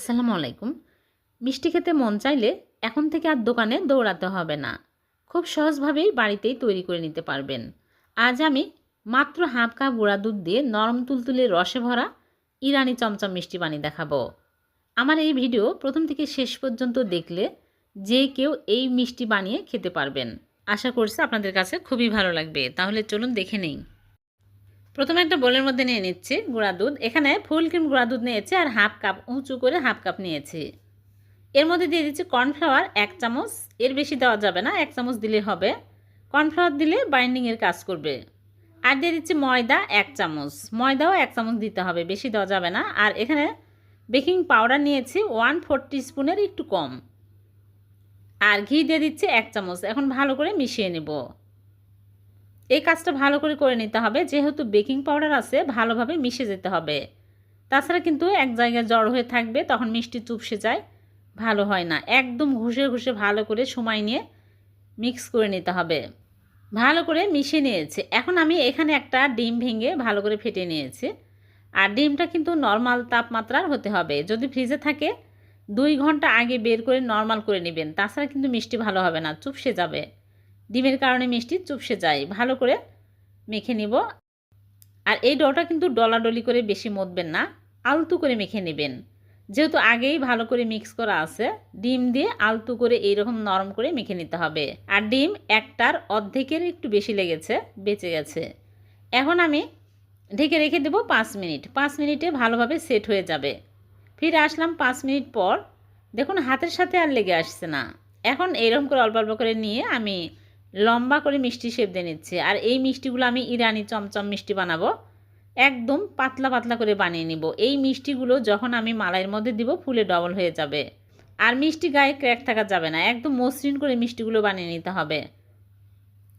আসসালামু আলাইকুম। মিষ্টি খেতে মন চাইলে এখন থেকে আর দোকানে দৌড়াতে হবে না। খুব সহজভাবেই বাড়িতেই তৈরি করে নিতে পারবেন। আজ আমি মাত্র হাফ কাপ গুঁড়া দুধ দিয়ে নরম তুলতুলে রসে ভরা ইরানি চমচম মিষ্টি বানিয়ে দেখাবো। আমার এই ভিডিও প্রথম থেকে শেষ পর্যন্ত দেখলে যে কেউ এই মিষ্টি বানিয়ে খেতে পারবেন। আশা করছি আপনাদের কাছে খুবই ভালো লাগবে। তাহলে চলুন দেখে নেই। প্রথমে একটা বোলের মধ্যে নিয়ে নিচ্ছি গুঁড়া দুধ। এখানে ফুল ক্রিম গুঁড়া দুধ নিয়েছি আর হাফ কাপ, উঁচু করে হাফ কাপ নিয়েছি। এর মধ্যে দিয়ে দিচ্ছি কর্নফ্লাওয়ার এক চামচ। এর বেশি দেওয়া যাবে না, এক চামচ দিলে হবে। কর্নফ্লাওয়ার দিলে বাইন্ডিংয়ের কাজ করবে। আর দিয়ে দিচ্ছি ময়দা এক চামচ। ময়দাও এক চামচ দিতে হবে, বেশি দেওয়া যাবে না। আর এখানে বেকিং পাউডার নিয়েছি ওয়ান ফোর স্পুনের একটু কম। আর ঘি দিয়ে দিচ্ছি এক চামচ। এখন ভালো করে মিশিয়ে নেব। এই কাজটা ভালো করে করে নিতে হবে। যেহেতু বেকিং পাউডার আছে, ভালোভাবে মিশে যেতে হবে। তাছাড়া কিন্তু এক জায়গায় জড় হয়ে থাকবে, তখন মিষ্টি চুপসে যায়, ভালো হয় না। একদম ঘুষে ঘুষে ভালো করে সময় নিয়ে মিক্স করে নিতে হবে। ভালো করে মিশিয়ে নিয়েছে। এখন আমি এখানে একটা ডিম ভেঙে ভালো করে ফেটে নিয়েছি। আর ডিমটা কিন্তু নর্মাল তাপমাত্রার হতে হবে। যদি ফ্রিজে থাকে, দুই ঘণ্টা আগে বের করে নর্মাল করে নেবেন। তাছাড়া কিন্তু মিষ্টি ভালো হবে না, চুপসে যাবে। ডিমের কারণে মিষ্টি চুপসে যায়। ভালো করে মেখে নিব। আর এই ডোটা কিন্তু ডলাডলি করে বেশি মতবেন না, আলতু করে মেখে নেবেন। যেহেতু আগেই ভালো করে মিক্স করা আছে, ডিম দিয়ে আলতু করে এইরকম নরম করে মেখে নিতে হবে। আর ডিম একটার অর্ধেকের একটু বেশি লেগেছে, বেঁচে গেছে। এখন আমি ঢেকে রেখে দেবো পাঁচ মিনিট। পাঁচ মিনিটে ভালোভাবে সেট হয়ে যাবে। ফিরে আসলাম পাঁচ মিনিট পর। দেখুন, হাতের সাথে আর লেগে আসছে না। এখন এইরকম করে অল্প অল্প করে নিয়ে আমি লম্বা করে মিষ্টি শেপ দিয়ে নিচ্ছি। আর এই মিষ্টিগুলো আমি ইরানি চমচম মিষ্টি বানাবো। একদম পাতলা পাতলা করে বানিয়ে নিব। এই মিষ্টিগুলো যখন আমি মালাইয়ের মধ্যে দিব, ফুলে ডবল হয়ে যাবে। আর মিষ্টি গায়ে ক্র্যাক থাকা যাবে না। একদম মসৃণ করে মিষ্টিগুলো বানিয়ে নিতে হবে।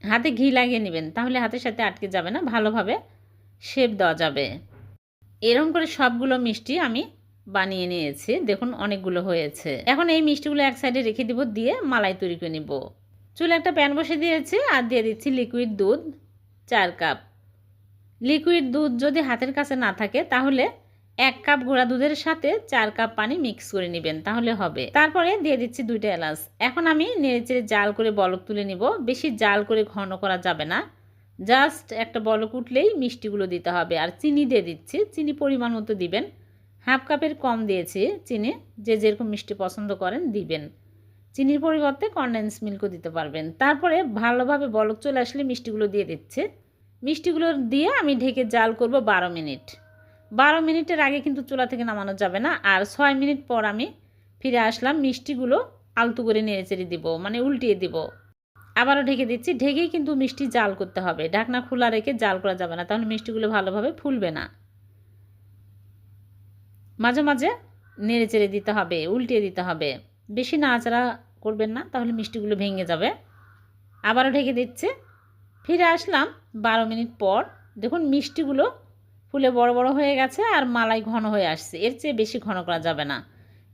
হাতে ঘি লাগিয়ে নেবেন, তাহলে হাতের সাথে আটকে যাবে না, ভালোভাবে শেপ দেওয়া যাবে। এরকম করে সবগুলো মিষ্টি আমি বানিয়ে নিয়েছি। দেখুন, অনেকগুলো হয়েছে। এখন এই মিষ্টিগুলো এক সাইডে রেখে দিব, দিয়ে মালাই তৈরি করে নিব। চুলে একটা প্যান বসে দিয়েছি আর দিয়ে দিচ্ছি লিকুইড দুধ, চার কাপ লিকুইড দুধ যদি হাতের কাছে না থাকে, তাহলে এক কাপ ঘোড়া দুধের সাথে চার কাপ পানি মিক্স করে নেবেন, তাহলে হবে। তারপরে দিয়ে দিচ্ছি দুইটা এলাচ। এখন আমি নেড়েচেড়ে জাল করে বলক তুলে নিব। বেশি জাল করে ঘন করা যাবে না। জাস্ট একটা বলক উঠলেই মিষ্টিগুলো দিতে হবে। আর চিনি দিয়ে দিচ্ছি। চিনি পরিমাণ মতো দিবেন। হাফ কাপের কম দিয়েছি। চিনি যে যেরকম মিষ্টি পছন্দ করেন দিবেন। চিনির পরিবর্তে কনডেন্স মিল্কও দিতে পারবেন। তারপরে ভালোভাবে বলক চলে আসলে মিষ্টিগুলো দিয়ে দিচ্ছে। মিষ্টিগুলো দিয়ে আমি ঢেকে জাল করব বারো মিনিট। বারো মিনিটের আগে কিন্তু চুলা থেকে নামানো যাবে না। আর ছয় মিনিট পর আমি ফিরে আসলাম, মিষ্টিগুলো আলতু করে নেড়ে চেড়ে দিব মানে উল্টিয়ে দিব। আবারও ঢেকে দিচ্ছি। ঢেকেই কিন্তু মিষ্টি জাল করতে হবে। ঢাকনা খোলা রেখে জাল করা যাবে না, তাহলে মিষ্টিগুলো ভালোভাবে ফুলবে না। মাঝে মাঝে নেড়ে চেড়ে দিতে হবে, উল্টিয়ে দিতে হবে। বেশি নাড়াচাড়া করবেন না, তাহলে মিষ্টিগুলো ভেঙে যাবে। আবারও ঢেকে দিচ্ছে। ফিরে আসলাম বারো মিনিট পর। দেখুন, মিষ্টিগুলো ফুলে বড় বড় হয়ে গেছে আর মালাই ঘন হয়ে আসছে। এর চেয়ে বেশি ঘন করা যাবে না।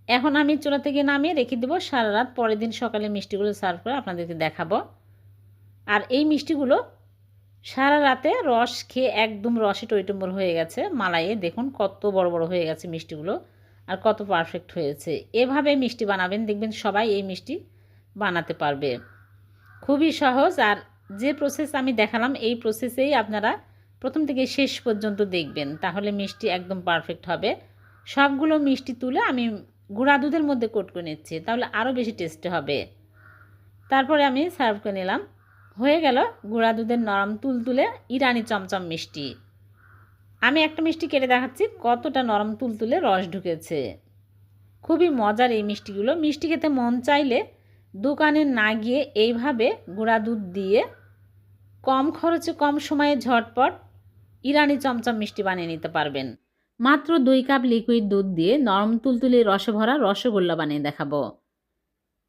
এখন আমি চুলা থেকে নামিয়ে রেখে দেবো। সারা রাত পরের দিন সকালে মিষ্টিগুলো সার্ভ করে আপনাদেরকে দেখাবো। আর এই মিষ্টিগুলো সারা রাতে রস খেয়ে একদম রসে টইটম্বর হয়ে গেছে মালাইয়ে। দেখুন, কত বড় বড় হয়ে গেছে মিষ্টিগুলো। আর কত পারফেক্ট হয়েছে। এভাবে মিষ্টি বানাবেন, দেখবেন সবাই এই মিষ্টি বানাতে পারবে। খুবই সহজ, আর যে প্রসেস আমি দেখালাম, এই প্রসেসেই আপনারা প্রথম থেকে শেষ পর্যন্ত দেখবেন, তাহলে মিষ্টি একদম পারফেক্ট হবে। সবগুলো মিষ্টি তুলে আমি গুঁড়া দুধের মধ্যে কোট করে নিচ্ছি, তাহলে আরও বেশি টেস্টি হবে। তারপরে আমি সার্ভ করে নিলাম। হয়ে গেল, গুঁড়া দুধের নরম তুলতুলে ইরানি চমচম মিষ্টি। আমি একটা মিষ্টি কেটে দেখাচ্ছি, কতটা নরম তুলতুলে রস ঢুকেছে। খুবই মজার এই মিষ্টিগুলো। মিষ্টি খেতে মন চাইলে দোকানে না গিয়ে এইভাবে গুঁড়া দুধ দিয়ে কম খরচে, কম সময়ে ঝটপট ইরানি চমচম মিষ্টি বানিয়ে নিতে পারবেন। মাত্র দুই কাপ লিকুইড দুধ দিয়ে নরম তুলতুলে রসে ভরা রসগোল্লা বানিয়ে দেখাবো।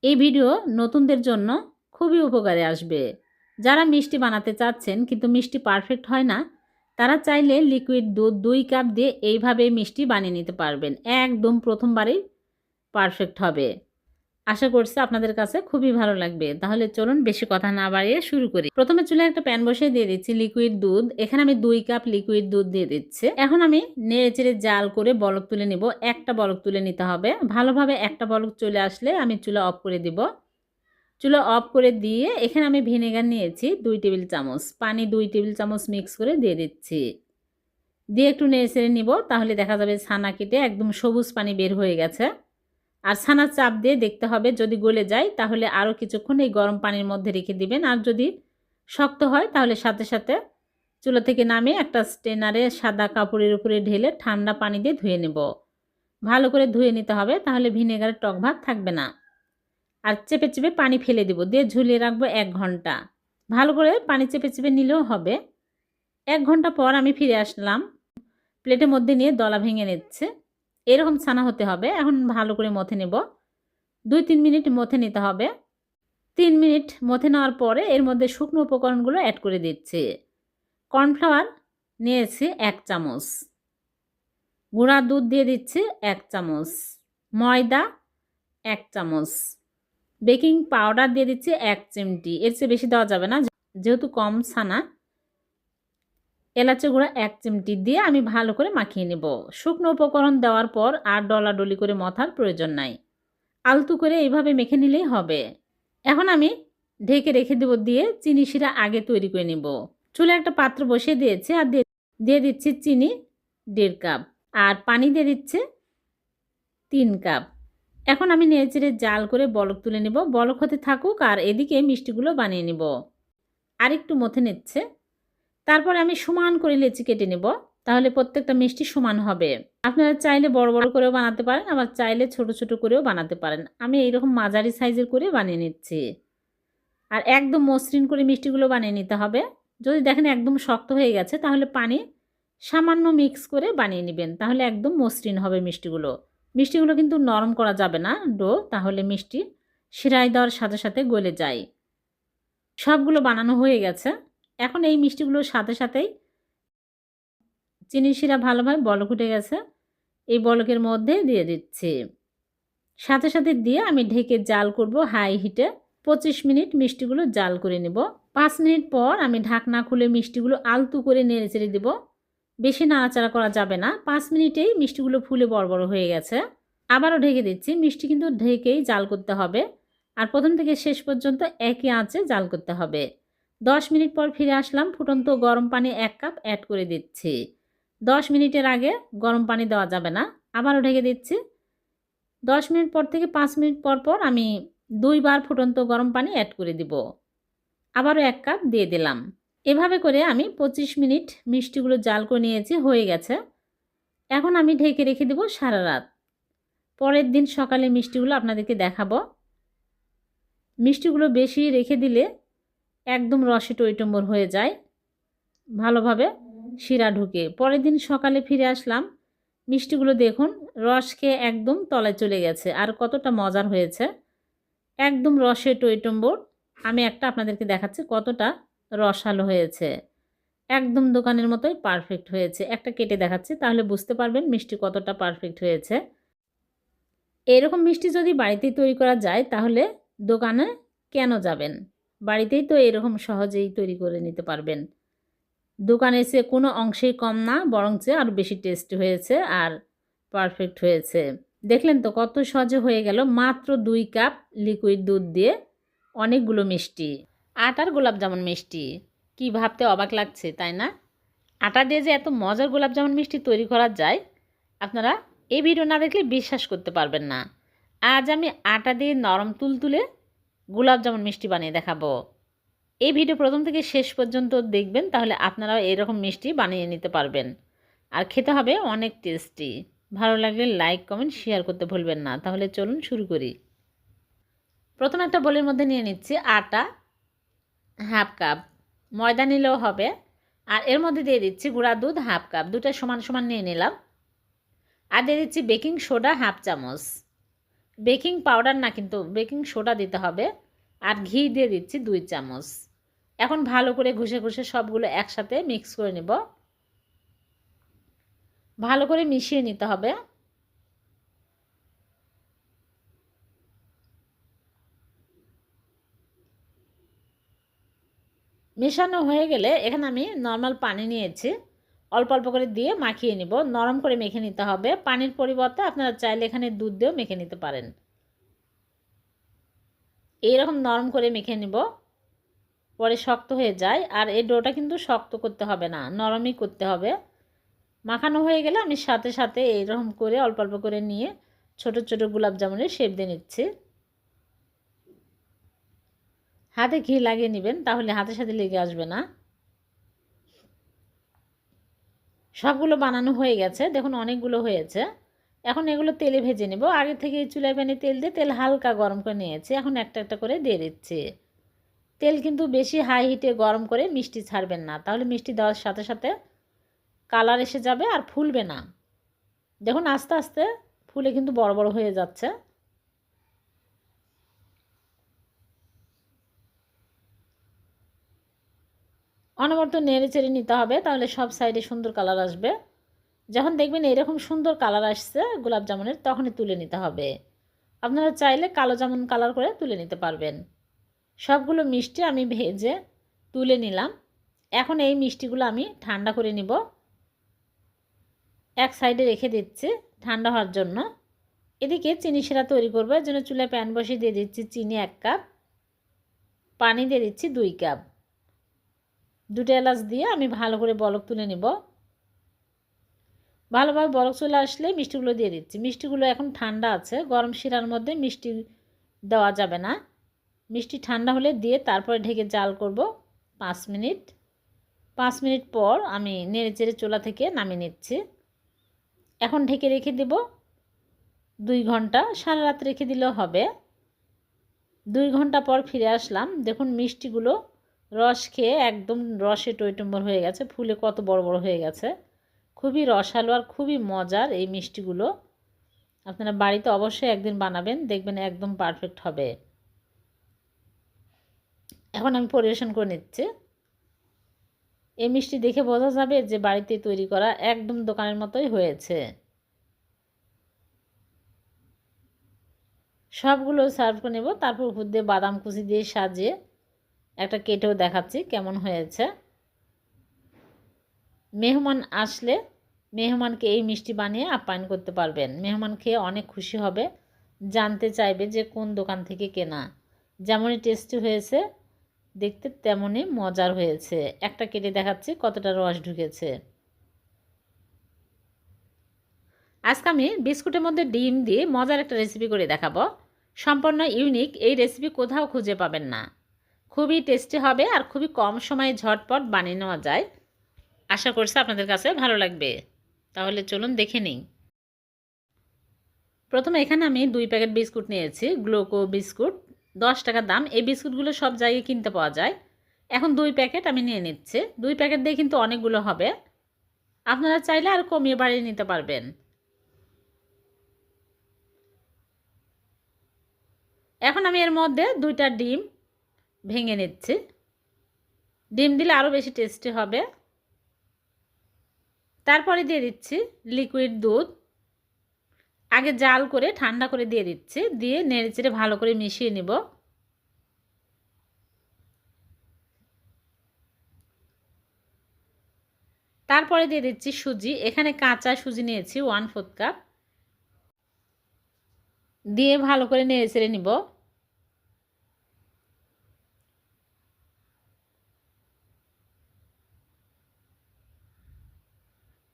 এই ভিডিও নতুনদের জন্য খুবই উপকারে আসবে। যারা মিষ্টি বানাতে চাচ্ছেন, কিন্তু মিষ্টি পারফেক্ট হয় না তারা চাইলে লিকুইড দুধ দুই কাপ দিয়ে এইভাবে মিষ্টি বানিয়ে নিতে পারবেন। একদম প্রথমবারেই পারফেক্ট হবে। আশা করছি আপনাদের কাছে খুবই ভালো লাগবে। তাহলে চলুন বেশি কথা না বাড়িয়ে শুরু করি। প্রথমে চুলে একটা প্যান বসিয়ে দিয়ে দিচ্ছি লিকুইড দুধ। এখানে আমি দুই কাপ লিকুইড দুধ দিয়ে দিচ্ছি। এখন আমি নেড়ে চেড়ে জাল করে বলক তুলে নিব। একটা বলক তুলে নিতে হবে। ভালোভাবে একটা বলক চলে আসলে আমি চুলা অফ করে দিব। চুলা অফ করে দিয়ে এখানে আমি ভিনেগার নিয়েছি দুই টেবিল চামচ। পানি দুই টেবিল চামচ মিক্স করে দিয়ে দিচ্ছি। দিয়ে একটু নেড়ে নিব, তাহলে দেখা যাবে ছানা কেটে একদম সবুজ পানি বের হয়ে গেছে। আর ছানার চাপ দিয়ে দেখতে হবে, যদি গলে যায় তাহলে আরও কিছুক্ষণ এই গরম পানির মধ্যে রেখে দিবেন। আর যদি শক্ত হয় তাহলে সাথে সাথে চুলা থেকে নামিয়ে একটা স্টেনারে সাদা কাপড়ের উপরে ঢেলে ঠান্ডা পানি দিয়ে ধুয়ে নেব। ভালো করে ধুয়ে নিতে হবে, তাহলে ভিনেগারের টক ভাব থাকবে না। আর চেপে চেপে পানি ফেলে দিব। দিয়ে ঝুলিয়ে রাখব এক ঘণ্টা। ভালো করে পানি চেপে চেপে নিলেও হবে। এক ঘণ্টা পর আমি ফিরে আসলাম। প্লেটের মধ্যে নিয়ে দলা ভেঙে নিচ্ছে। এরকম ছানা হতে হবে। এখন ভালো করে মথে নেব। দুই তিন মিনিট মথে নিতে হবে। তিন মিনিট মথে নেওয়ার পরে এর মধ্যে শুকনো উপকরণগুলো অ্যাড করে দিচ্ছি। কর্নফ্লাওয়ার নিয়েছি এক চামচ। গুঁড়া দুধ দিয়ে দিচ্ছি এক চামচ। ময়দা এক চামচ। বেকিং পাউডার দিয়ে দিচ্ছি এক চিমটি। এর চেয়ে বেশি দেওয়া যাবে না যেহেতু কম ছানা এলাচি গুঁড়া এক চিমটি দিয়ে আমি ভালো করে মাখিয়ে নেব। শুকনো উপকরণ দেওয়ার পর আর ডলাডলি করে মথার প্রয়োজন নাই। আলতু করে এইভাবে মেখে নিলেই হবে। এখন আমি ঢেকে রেখে দেবো দিয়ে চিনি শিরা আগে তৈরি করে নেব। চুলে একটা পাত্র বসিয়ে দিয়েছি আর দিয়ে দিচ্ছি চিনি দেড় কাপ। আর পানি দিয়ে দিচ্ছে তিন কাপ। এখন আমি নেড়েচেড়ে জাল করে বলক তুলে নেব, বলক হতে থাকুক আর এদিকে মিষ্টিগুলো বানিয়ে নেব। আর একটু মথে নিচ্ছে। তারপরে আমি সমান করে লেচি কেটে নেব, তাহলে প্রত্যেকটা মিষ্টি সমান হবে। আপনারা চাইলে বড় বড় করেও বানাতে পারেন, আবার চাইলে ছোট ছোট করেও বানাতে পারেন। আমি এইরকম মাঝারি সাইজের করে বানিয়ে নিচ্ছি। আর একদম মসৃণ করে মিষ্টিগুলো বানিয়ে নিতে হবে। যদি দেখেন একদম শক্ত হয়ে গেছে, তাহলে পানি সামান্য মিক্স করে বানিয়ে নেবেন, তাহলে একদম মসৃণ হবে মিষ্টিগুলো। মিষ্টিগুলো কিন্তু নরম করা যাবে না ডো, তাহলে মিষ্টি শিরাই দেওয়ার সাথে সাথে গলে যায়। সবগুলো বানানো হয়ে গেছে। এখন এই মিষ্টিগুলোর সাথে সাথেই চিনি শিরা ভালোভাবে বলক উঠে গেছে। এই বলকের মধ্যে দিয়ে দিচ্ছি। সাথে সাথে দিয়ে আমি ঢেকে জাল করব হাই হিটে। পঁচিশ মিনিট মিষ্টিগুলো জাল করে নেব। পাঁচ মিনিট পর আমি ঢাকনা খুলে মিষ্টিগুলো আলতু করে নেড়ে চেড়ে দেবো। বেশি নাড়াচাড়া করা যাবে না। পাঁচ মিনিটেই মিষ্টিগুলো ফুলে বড় বড় হয়ে গেছে। আবারও ঢেকে দিচ্ছি। মিষ্টি কিন্তু ঢেকেই জাল করতে হবে। আর প্রথম থেকে শেষ পর্যন্ত একই আঁচে জাল করতে হবে। দশ মিনিট পর ফিরে আসলাম। ফুটন্ত গরম পানি এক কাপ অ্যাড করে দিচ্ছি। দশ মিনিটের আগে গরম পানি দেওয়া যাবে না। আবারও ঢেকে দিচ্ছি। দশ মিনিট পর থেকে পাঁচ মিনিট পর পর আমি দুইবার ফুটন্ত গরম পানি অ্যাড করে দিব। আবারও এক কাপ দিয়ে দিলাম। এভাবে করে আমি পঁচিশ মিনিট মিষ্টিগুলো জাল করে নিয়েছি, হয়ে গেছে। এখন আমি ঢেকে রেখে দেবো সারা রাত। পরের দিন সকালে মিষ্টিগুলো আপনাদেরকে দেখাবো। মিষ্টিগুলো বেশি রেখে দিলে একদম রসে টইটম্বর হয়ে যায়, ভালোভাবে শিরা ঢুকে। পরের দিন সকালে ফিরে আসলাম, মিষ্টিগুলো দেখুন রস খেয়ে একদম তলায় চলে গেছে আর কতটা মজার হয়েছে। একদম রসে টইটম্বর, আমি একটা আপনাদেরকে দেখাচ্ছি কতটা রসালো হয়েছে। একদম দোকানের মতোই পারফেক্ট হয়েছে। একটা কেটে দেখাচ্ছি, তাহলে বুঝতে পারবেন মিষ্টি কতটা পারফেক্ট হয়েছে। এরকম মিষ্টি যদি বাড়িতেই তৈরি করা যায়, তাহলে দোকানে কেন যাবেন? বাড়িতেই তো এরকম সহজেই তৈরি করে নিতে পারবেন। দোকানে এসে কোনো অংশেই কম না বরং চেয়ে আরও বেশি টেস্ট হয়েছে আর পারফেক্ট হয়েছে। দেখলেন তো কত সহজে হয়ে গেল। মাত্র দুই কাপ লিকুইড দুধ দিয়ে অনেকগুলো মিষ্টি। আটার গোলাপ জামুন মিষ্টি। কি ভাবতে অবাক লাগছে, তাই না? আটা দিয়ে যে এত মজার গোলাপ জামুন মিষ্টি তৈরি করা যায়, আপনারা এই ভিডিও না দেখলে বিশ্বাস করতে পারবেন না। আজ আমি আটা দিয়ে নরম তুলতুলে গোলাপ জামুন মিষ্টি বানিয়ে দেখাবো। এই ভিডিও প্রথম থেকে শেষ পর্যন্ত দেখবেন, তাহলে আপনারাও এরকম মিষ্টি বানিয়ে নিতে পারবেন। আর খেতে হবে অনেক টেস্টি। ভালো লাগলে লাইক, কমেন্ট, শেয়ার করতে ভুলবেন না। তাহলে চলুন শুরু করি। প্রথম একটা বোলের মধ্যে নিয়ে নিচ্ছি আটা হাফ কাপ। ময়দা নিলেও হবে। আর এর মধ্যে দিয়ে দিচ্ছি গুঁড়া দুধ হাফ কাপ। দুটো সমান সমান নিয়ে নিলাম। আর দিয়ে দিচ্ছি বেকিং সোডা হাফ চামচ। বেকিং পাউডার না, কিন্তু বেকিং সোডা দিতে হবে। আর ঘি দিয়ে দিচ্ছি দুই চামচ। এখন ভালো করে ঘষে ঘষে সবগুলো একসাথে মিক্স করে নেব। ভালো করে মিশিয়ে নিতে হবে। মেশানো হয়ে গেলে এখানে আমি নর্মাল পানি নিয়েছি। অল্প অল্প করে দিয়ে মাখিয়ে নিব। নরম করে মেখে নিতে হবে। পানির পরিবর্তে আপনারা চাইলে এখানে দুধ দিয়েও মেখে নিতে পারেন। এইরকম নরম করে মেখে নিব। পরে শক্ত হয়ে যায়। আর এই ডোটা কিন্তু শক্ত করতে হবে না, নরমই করতে হবে। মাখানো হয়ে গেলে আমি সাথে সাথে এইরকম করে অল্প অল্প করে নিয়ে ছোট ছোট গোলাপ জামুনের শেপ দিয়ে নিচ্ছি। হাতে ঘি লাগিয়ে নেবেন, তাহলে হাতের সাথে লেগে আসবে না। সবগুলো বানানো হয়ে গেছে, দেখুন অনেকগুলো হয়েছে। এখন এগুলো তেলে ভেজে নেব। আগে থেকে চুলায় প্যানে তেল দিয়ে তেল হালকা গরম করে নিয়েছি। এখন একটা একটা করে দিয়ে দিচ্ছি। তেল কিন্তু বেশি হাই হিটে গরম করে মিষ্টি ছাড়বেন না। তাহলে মিষ্টি দেওয়ার সাথে সাথে কালার এসে যাবে আর ফুলবে না। দেখুন আস্তে আস্তে ফুলে কিন্তু বড় বড় হয়ে যাচ্ছে। অনবরত নেড়ে চেড়ে নিতে হবে, তাহলে সব সাইডে সুন্দর কালার আসবে। যখন দেখবেন এরকম সুন্দর কালার আসছে গোলাপ জামুনের, তখনই তুলে নিতে হবে। আপনারা চাইলে কালো জামুন কালার করে তুলে নিতে পারবেন। সবগুলো মিষ্টি আমি ভেজে তুলে নিলাম। এখন এই মিষ্টিগুলো আমি ঠান্ডা করে নিব। এক সাইডে রেখে দিচ্ছি ঠান্ডা হওয়ার জন্য। এদিকে চিনি সেরা তৈরি করব, এর জন্য চুলায় প্যান বসিয়ে দিয়ে দিচ্ছি চিনি এক কাপ, পানি দিয়ে দিচ্ছি দুই কাপ। দুটো এলাচ দিয়ে আমি ভালো করে বলক তুলে নিব। ভালোভাবে বলক চলে আসলে মিষ্টিগুলো দিয়ে দিচ্ছি। মিষ্টিগুলো এখন ঠান্ডা আছে, গরম শিরার মধ্যে মিষ্টি দেওয়া যাবে না। মিষ্টি ঠান্ডা হলে দিয়ে তারপরে ঢেকে জাল করব পাঁচ মিনিট। পাঁচ মিনিট পর আমি নেড়ে চেড়ে চোলা থেকে নামিয়ে নিচ্ছি। এখন ঢেকে রেখে দেব দুই ঘণ্টা, সারা রাত রেখে দিলেও হবে। দুই ঘণ্টা পর ফিরে আসলাম। দেখুন মিষ্টিগুলো রস খেয়ে একদম রসে টইটম্বর হয়ে গেছে। ফুলে কত বড় বড় হয়ে গেছে। খুবই রসালো আর খুবই মজার এই মিষ্টিগুলো। আপনারা বাড়িতে অবশ্যই একদিন বানাবেন, দেখবেন একদম পারফেক্ট হবে। এখন আমি পরিবেশন করে নিচ্ছি। এই মিষ্টি দেখে বোঝা যাবে যে বাড়িতে তৈরি করা একদম দোকানের মতোই হয়েছে। সবগুলো সার্ভ করে নেব, তারপর উপর দিয়ে বাদাম কুচি দিয়ে সাজিয়ে একটা কেটেও দেখাচ্ছি কেমন হয়েছে। মেহমান আসলে মেহমানকে এই মিষ্টি বানিয়ে আপ্যায়ন করতে পারবেন। মেহমান খেয়ে অনেক খুশি হবে, জানতে চাইবে যে কোন দোকান থেকে কেনা। যেমনই টেস্টি হয়েছে, দেখতে তেমনই মজার হয়েছে। একটা কেটে দেখাচ্ছি কতটা রস ঢুকেছে। আজকে আমি বিস্কুটের মধ্যে ডিম দিয়ে মজার একটা রেসিপি করে দেখাবো। সম্পূর্ণ ইউনিক এই রেসিপি কোথাও খুঁজে পাবেন না। খুবই টেস্টি হবে আর খুবই কম সময়ে ঝটপট বানিয়ে নেওয়া যায়। আশা করছি আপনাদের কাছে ভালো লাগবে। তাহলে চলুন দেখে নিই। প্রথমে এখানে আমি দুই প্যাকেট বিস্কুট নিয়েছি, গ্লোকো বিস্কুট। দশ টাকা দাম। এই বিস্কুটগুলো সব জায়গায় কিনতে পাওয়া যায়। এখন দুই প্যাকেট আমি নিয়ে নিচ্ছি। দুই প্যাকেট দিয়ে কিন্তু অনেকগুলো হবে। আপনারা চাইলে আর কমিয়ে বাড়িয়ে নিতে পারবেন। এখন আমি এর মধ্যে দুইটা ডিম ভেঙে নিচ্ছি। ডিম দিলে আরও বেশি টেস্টি হবে। তারপরে দিয়ে দিচ্ছি লিকুইড দুধ। আগে জাল করে, ঠান্ডা করে দিয়ে দিচ্ছি। দিয়ে নেড়ে চেড়ে ভালো করে মিশিয়ে নিব। তারপরে দিয়ে দিচ্ছি সুজি। এখানে কাঁচা সুজি নিয়েছি ওয়ান ফোর্থ কাপ দিয়ে ভালো করে নেড়ে চেড়ে নিব।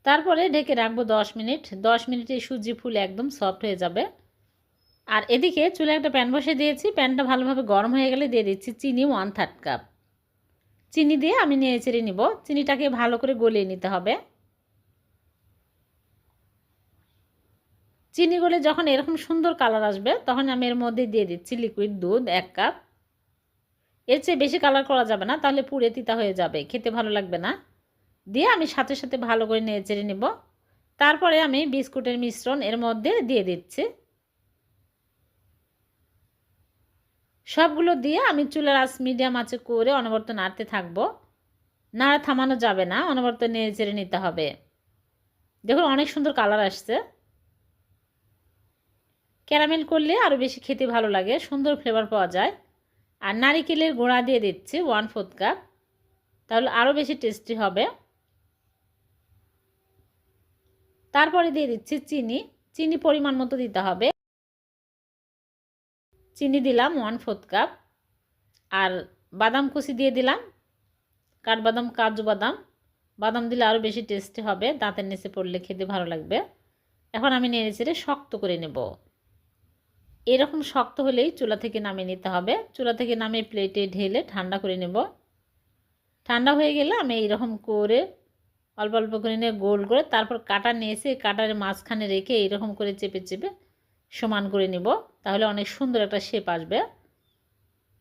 তারপরে ঢেকে রাখব দশ মিনিট। দশ মিনিটে সুজি ফুল একদম সফট হয়ে যাবে। আর এদিকে চুলে একটা প্যান বসে দিয়েছি। প্যানটা ভালোভাবে গরম হয়ে গেলে দিয়ে দিচ্ছি চিনি ওয়ান থার্ড কাপ চিনি দিয়ে আমি নিয়ে চেড়ে নিব। চিনিটাকে ভালো করে গলিয়ে নিতে হবে। চিনি গলে যখন এরকম সুন্দর কালার আসবে, তখন আমি এর মধ্যে দিয়ে দিচ্ছি লিকুইড দুধ, এক কাপ এর চেয়ে বেশি কালার করা যাবে না, তাহলে পুড়ে তিতা হয়ে যাবে। খেতে ভালো লাগবে না। দিয়ে আমি সাথে সাথে ভালো করে নেড়ে চেড়ে নেব। তারপরে আমি বিস্কুটের মিশ্রণ এর মধ্যে দিয়ে দিচ্ছি। সবগুলো দিয়ে আমি চুলার আঁচ মিডিয়াম আঁচে করে অনবরত নাড়তে থাকব। নাড়া থামানো যাবে না, অনবরত নেড়ে নিতে হবে। দেখুন, অনেক সুন্দর কালার আসছে। ক্যারামেল করলে আরও বেশি খেতে ভালো লাগে, সুন্দর ফ্লেভার পাওয়া যায়। আর নারিকেলের গোড়া দিয়ে দিচ্ছি ওয়ান ফোর্থ কাপ তাহলে আরও বেশি টেস্টি হবে। তারপরে দিয়ে দিচ্ছি চিনি। চিনি পরিমাণ মতো দিতে হবে। চিনি দিলাম ওয়ান ফোর্থ কাপ আর বাদাম কুচি দিয়ে দিলাম। কাঠবাদাম, কাজু বাদাম। বাদাম দিলে আরও বেশি টেস্টি হবে। দাঁতের নিচে পড়লে খেতে ভালো লাগবে। এখন আমি নেড়ে চেড়ে শক্ত করে নেব। এরকম শক্ত হলেই চুলা থেকে নামিয়ে নিতে হবে। চুলা থেকে নামিয়ে প্লেটে ঢেলে ঠান্ডা করে নেব। ঠান্ডা হয়ে গেলে আমি এইরকম করে অল্প অল্প করে নিয়ে গোল করে তারপর কাটা নিয়ে এসে কাটার মাঝখানে রেখে এইরকম করে চেপে চেপে সমান করে নিব। তাহলে অনেক সুন্দর একটা শেপ আসবে।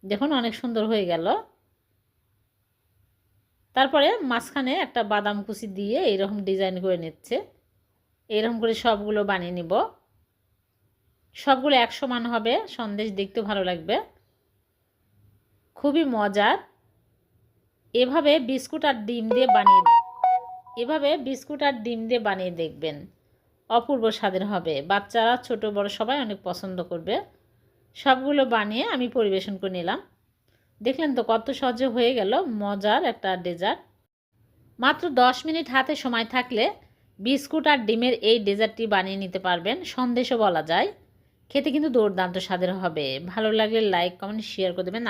দেখুন অনেক সুন্দর হয়ে গেল। তারপরে মাঝখানে একটা বাদাম কুচি দিয়ে এরকম ডিজাইন করে নিচ্ছে। এইরকম করে সবগুলো বানিয়ে নিব। সবগুলো এক সমান হবে, সন্দেশ দেখতে ভালো লাগবে। খুবই মজার। এভাবে বিস্কুট আর ডিম দিয়ে বানিয়ে এভাবে বিস্কুট আর ডিম দিয়ে বানিয়ে দেখবেন। অপূর্ব স্বাদের হবে। বাচ্চারা, ছোট, বড় সবাই অনেক পছন্দ করবে। সবগুলো বানিয়ে আমি পরিবেশন করে নিলাম। দেখলেন তো কত সহজে হয়ে গেল। মজার একটা ডেজার্ট। মাত্র দশ মিনিট হাতে সময় থাকলে বিস্কুট আর ডিমের এই ডেজার্টটি বানিয়ে নিতে পারবেন। সন্দেশও বলা যায়। খেতে কিন্তু দুর্দান্ত স্বাদের হবে। ভালো লাগলে লাইক, কমেন্ট, শেয়ার করে দেবেন।